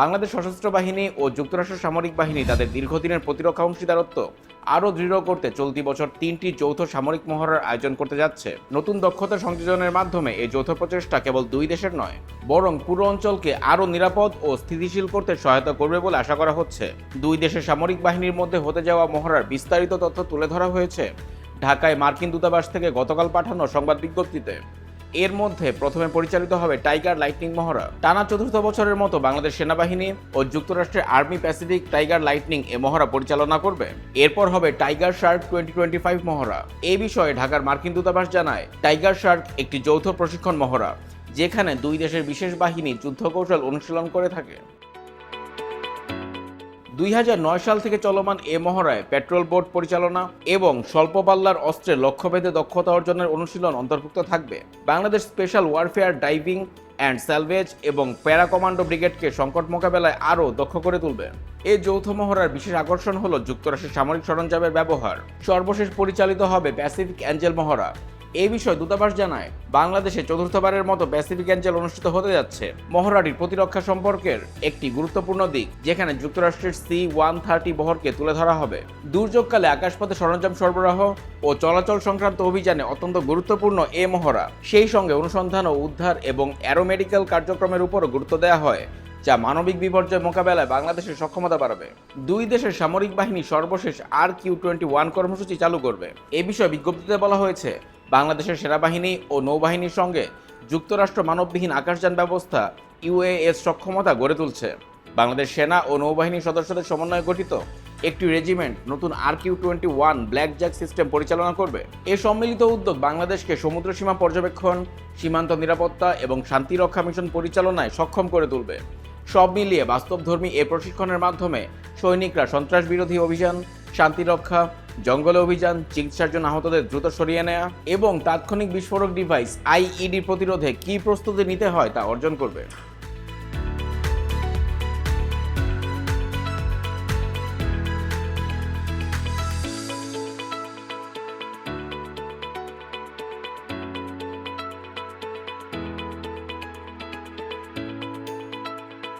বাংলাদেশ সশস্ত্র বাহিনী ও যুক্তরাষ্ট্র সামরিক বাহিনী তাদের দীর্ঘদিনের প্রতিরক্ষা অংশীদারত্ব আরও দৃঢ় করতে চলতি বছর তিনটি যৌথ সামরিক মহড়ার আয়োজন করতে যাচ্ছে। নতুন দক্ষতা সংযোজনের মাধ্যমে এই যৌথ প্রচেষ্টা কেবল দুই দেশের নয়, বরং পুরো অঞ্চলকে আরও নিরাপদ ও স্থিতিশীল করতে সহায়তা করবে বলে আশা করা হচ্ছে। দুই দেশের সামরিক বাহিনীর মধ্যে হতে যাওয়া মহড়ার বিস্তারিত তথ্য তুলে ধরা হয়েছে। ঢাকায় মার্কিন দূতাবাস থেকে গতকাল পাঠানো সংবাদ বিজ্ঞপ্তিতে। এর মধ্যে প্রথমে পরিচালিত হবে টাইগার লাইটনিং মহড়া। টানা চতুর্থ বছরের মতো বাংলাদেশ সেনাবাহিনী ও যুক্তরাষ্ট্রের আর্মি প্যাসিফিক টাইগার লাইটনিং এ মহড়া পরিচালনা করবে। এরপর হবে Tiger Shark twenty twenty five মহড়া। এ বিষয়ে ঢাকার মার্কিন দূতাবাস জানায়, টাইগার শার্ক একটি যৌথ প্রশিক্ষণ মহড়া, যেখানে দুই দেশের বিশেষ বাহিনী যুদ্ধ কৌশল অনুশীলন করে থাকে। দুই হাজার নয় সাল থেকে চলমান এ মহড়ায় পেট্রোল বোট পরিচালনা এবং স্বল্প পাল্লার অস্ত্রে লক্ষ্যভেদে দক্ষতা অর্জনের অনুশীলন অন্তর্ভুক্ত থাকবে। Bangladesh special warfare diving and salvage এবং প্যারা কমান্ডো ব্রিগেডকে সংকট মোকাবেলায় আরও দক্ষ করে তুলবে। এই যৌথ মহড়ার বিশেষ আকর্ষণ হল যুক্তরাষ্ট্রের সামরিক সরঞ্জামের ব্যবহার। সর্বশেষ পরিচালিত হবে প্যাসিফিক অ্যাঞ্জেল মহড়া। এই বিষয়ে দূতাবাস জানায়, বাংলাদেশে চতুর্থবারের মতো প্যাসিফিক অ্যাঞ্জেল অনুষ্ঠিত হতে যাচ্ছে। মহড়াটির প্রতিরক্ষা সম্পর্কের একটি গুরুত্বপূর্ণ দিক, যেখানে যুক্তরাষ্ট্রের সি ওয়ান থার্টি বহরকে তুলে ধরা হবে। দুর্যোগকালে আকাশপথে সরঞ্জাম সরবরাহ ও চলাচল সংক্রান্ত অভিযানে অত্যন্ত গুরুত্বপূর্ণ এ মহড়া। সেই সঙ্গে অনুসন্ধান ও উদ্ধার এবং অ্যারোমেডিক্যাল কার্যক্রমের উপরও গুরুত্ব দেওয়া হয়, যা মানবিক বিপর্যয় মোকাবেলায় বাংলাদেশের সক্ষমতা বাড়াবে। দুই দেশের সামরিক বাহিনী সর্বশেষ আর কিউ টোয়েন্টি ওয়ান কর্মসূচি চালু করবে। এ বিষয়ে বিজ্ঞপ্তিতে বলা হয়েছে বাংলাদেশের সেনাবাহিনী ও নৌবাহিনীর সঙ্গে যুক্তরাষ্ট্র মানববিহীন আকাশযান ব্যবস্থা, ইউএএস সক্ষমতা গড়ে তুলছে। বাংলাদেশ সেনা ও নৌবাহিনীর সদস্যদের সমন্বয়ে গঠিত একটি রেজিমেন্ট নতুন R Q twenty one Black Jack system পরিচালনা করবে। এ সম্মিলিত উদ্যোগ বাংলাদেশকে সমুদ্র সীমা পর্যবেক্ষণ, সীমান্ত নিরাপত্তা এবং শান্তিরক্ষা মিশন পরিচালনায় সক্ষম করে তুলবে। সব মিলিয়ে বাস্তবধর্মী এ প্রশিক্ষণের মাধ্যমে সৈনিকরা সন্ত্রাস বিরোধী অভিযান শান্তিরক্ষা জঙ্গলে অভিযান, চিকিৎসার জন্য আহতদের দ্রুত সরিয়ে নেওয়া এবং তাৎক্ষণিক বিস্ফোরক ডিভাইস আইইডি প্রতিরোধে কি প্রস্তুতি নিতে হয় তা অর্জন করবে।